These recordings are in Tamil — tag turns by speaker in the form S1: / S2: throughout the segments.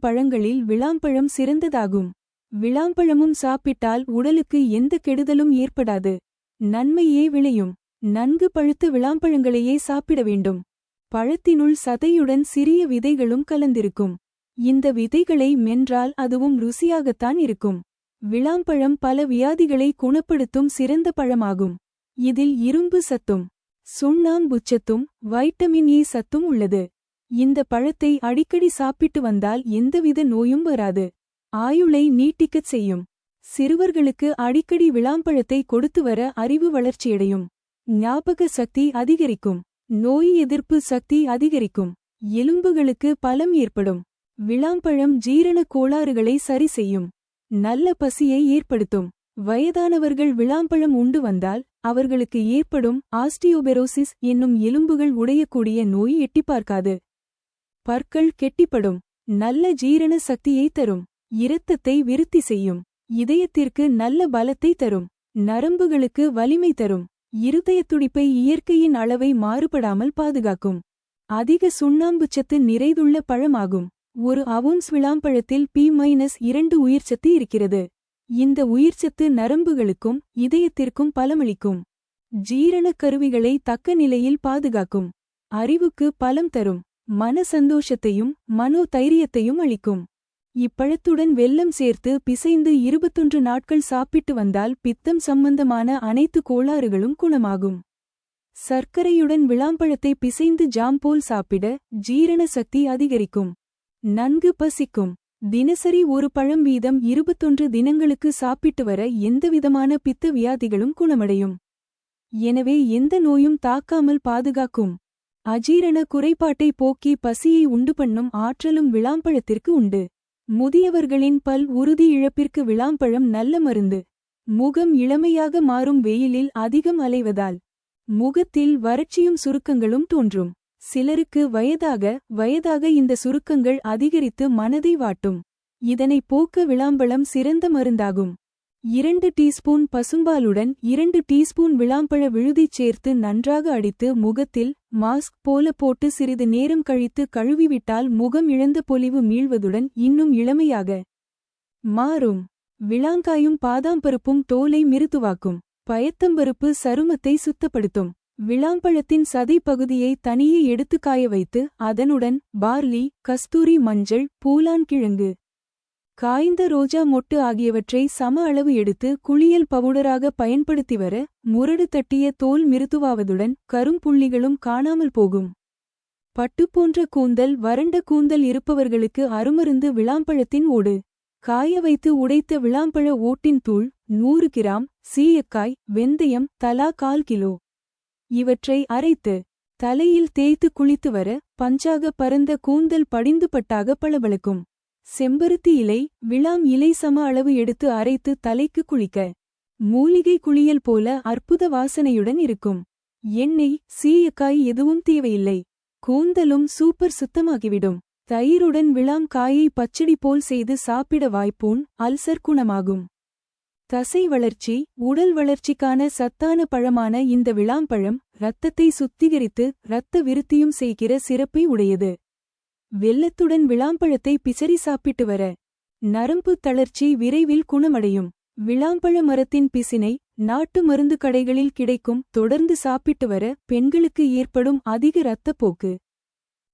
S1: பழங்களில் விளாம்பழம் சிறந்ததாகும். விளாம்பழமும் சாப்பிட்டால் உடலுக்கு எந்த கெடுதலும் ஏற்படாது. நன்மையே விளையும். நன்கு பழுத்த விளாம்பழங்களையே சாப்பிட வேண்டும். பழத்தினுள் சதையுடன் சிறிய விதைகளும் கலந்திருக்கும். இந்த விதைகளை மென்றால் அதுவும் ருசியாகத்தான் இருக்கும். விளாம்பழம் பல வியாதிகளை குணப்படுத்தும் சிறந்த பழமாகும். இதில் இரும்பு சத்தும் சுண்ணாம்புச்சத்தும் வைட்டமின் ஏ சத்தும் உள்ளது. இந்த பழத்தை அடிக்கடி சாப்பிட்டு வந்தால் எந்தவித நோயும் வராது. ஆயுளை நீட்டிக்கச் செய்யும். சிறுவர்களுக்கு அடிக்கடி விளாம்பழத்தை கொடுத்து வர அறிவு வளர்ச்சியடையும். ஞாபக சக்தி அதிகரிக்கும். நோய் எதிர்ப்பு சக்தி அதிகரிக்கும். எலும்புகளுக்கு பலம் ஏற்படும். விளாம்பழம் ஜீரண கோளாறுகளை சரி செய்யும். நல்ல பசியை ஏற்படுத்தும். வயதானவர்கள் விளாம்பழம் உண்டு வந்தால் அவர்களுக்கு ஏற்படும் ஆஸ்டியோபெரோசிஸ் என்னும் எலும்புகள் உடையக்கூடிய நோய் எட்டிப்பார்க்காது பற்கள் கெட்டிப்படும். நல்ல ஜீரண சக்தியை தரும். இரத்தத்தை விருத்தி செய்யும். இதயத்திற்கு நல்ல பலத்தை தரும். நரம்புகளுக்கு வலிமை தரும். இருதயத் துடிப்பை இயற்கையின் அளவை மாறுபடாமல் பாதுகாக்கும். அதிக சுண்ணாம்புச்சத்து நிறைதுள்ள பழமாகும். ஒரு அவுன்ஸ் விளாம்பழத்தில் பி மைனஸ் இரண்டு உயிர்ச்சத்து இருக்கிறது. இந்த உயிர்ச்சத்து நரம்புகளுக்கும் இதயத்திற்கும் பலமளிக்கும் ஜீரணக் கருவிகளை தக்க நிலையில் பாதுகாக்கும். அறிவுக்கு பலம் தரும். மன சந்தோஷத்தையும் மனோ தைரியத்தையும் அளிக்கும். இப்பழத்துடன் வெல்லம் சேர்த்து பிசைந்து இருபத்தொன்று நாட்கள் சாப்பிட்டு வந்தால் பித்தம் சம்பந்தமான அனைத்து கோளாறுகளும் குணமாகும். சர்க்கரையுடன் விளாம்பழத்தை பிசைந்து ஜாம் போல் சாப்பிட ஜீரண சக்தி அதிகரிக்கும். நன்கு பசிக்கும். தினசரி ஒரு பழம் வீதம் இருபத்தொன்று தினங்களுக்கு சாப்பிட்டு வர எந்தவிதமான பித்த வியாதிகளும் குணமடையும். எனவே எந்த நோயும் தாக்காமல் பாதுகாக்கும். அஜீரண குறைபாட்டை போக்கி பசியை உண்டு பண்ணும் ஆற்றலும் விளாம்பழத்திற்கு உண்டு. முதியவர்களின் பல் உறுதி இழப்பிற்கு விளாம்பழம் நல்ல மருந்து. முகம் இளமையாக மாறும் வெயிலில் அதிகம் அலைவதால். முகத்தில் வறட்சியும் சுருக்கங்களும் தோன்றும். சிலருக்கு வயதாக வயதாக இந்த சுருக்கங்கள் அதிகரித்து மனதை வாட்டும். இதனை போக்க விளாம்பழம் சிறந்த மருந்தாகும். இரண்டு டீஸ்பூன் பசும்பாலுடன் இரண்டு டீஸ்பூன் விளாம்பழ விழுதிச் சேர்த்து நன்றாக அடித்து முகத்தில் மாஸ்க் போல போட்டு சிறிது நேரம் கழித்து கழுவிவிட்டால் முகம் இழந்த பொலிவு மீள்வதுடன் இன்னும் இளமையாக மாறும். விளாங்காயும் பாதாம்பருப்பும் தோலை மிருத்துவாக்கும் பயத்தம்பருப்பு சருமத்தை சுத்தப்படுத்தும். விளாம்பழத்தின் சதை பகுதியை தனியே எடுத்து காய வைத்து அதனுடன் பார்லி கஸ்தூரி மஞ்சள் பூலான் கிழங்கு காய்ந்த ரோஜா மொட்டு ஆகியவற்றை சம அளவு எடுத்து குளியல் பவுடராக பயன்படுத்தி வர முரடு தட்டிய தோல் மிருதுவாவதுடன் கரும்புள்ளிகளும் காணாமல் போகும். பட்டு போன்ற கூந்தல் வறண்ட கூந்தல் இருப்பவர்களுக்கு அருமருந்து விளாம்பழத்தின் ஓடு. காய வைத்து உடைத்த விளாம்பழ ஓட்டின் தூள் நூறு கிராம் சீயக்காய் வெந்தயம் தலா கால் கிலோ. இவற்றை அரைத்து தலையில் தேய்த்து குளித்து வர பஞ்சாக பரந்த கூந்தல் படிந்துபட்டாக பளபளக்கும். செம்பருத்தி இலை விளாம் இலை சம அளவு எடுத்து அரைத்து தலைக்கு குளிக்க. மூலிகை குளியல் போல அற்புத வாசனையுடன் இருக்கும். எண்ணெய் சீயக்காய் எதுவும் தேவையில்லை. கூந்தலும் சூப்பர் சுத்தமாகிவிடும். தயிருடன் விளாம் காயை பச்சடி போல் செய்து சாப்பிட வாய்ப்பூன் அல்சர் குணமாகும். தசை வளர்ச்சி உடல் வளர்ச்சிக்கான சத்தான பழமான இந்த விளாம்பழம் இரத்தத்தை சுத்திகரித்து இரத்த விருத்தியும் செய்கிற சிறப்பை உடையது. வெள்ளத்துடன் விளாம்பழத்தை பிசறி சாப்பிட்டு வர. நரம்பு தளர்ச்சி விரைவில் குணமடையும். விளாம்பழ மரத்தின் பிசினை நாட்டு மருந்து கடைகளில் கிடைக்கும். தொடர்ந்து சாப்பிட்டு வர பெண்களுக்கு ஏற்படும் அதிக இரத்தப்போக்கு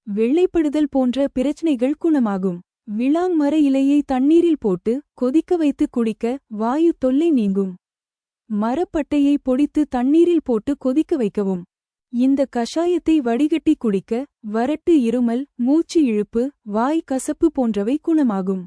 S1: வெள்ளைப்படுதல் போன்ற பிரச்சனைகள் குணமாகும். விளாங் மர இலையை தண்ணீரில் போட்டு கொதிக்க வைத்து குடிக்க வாயு தொல்லை நீங்கும். மரப்பட்டையை பொடித்து தண்ணீரில் போட்டு கொதிக்க வைக்கவும். இந்த கஷாயத்தை வடிகட்டி குடிக்க வறட்டு இருமல் மூச்சு இழுப்பு வாய் கசப்பு போன்றவை குணமாகும்.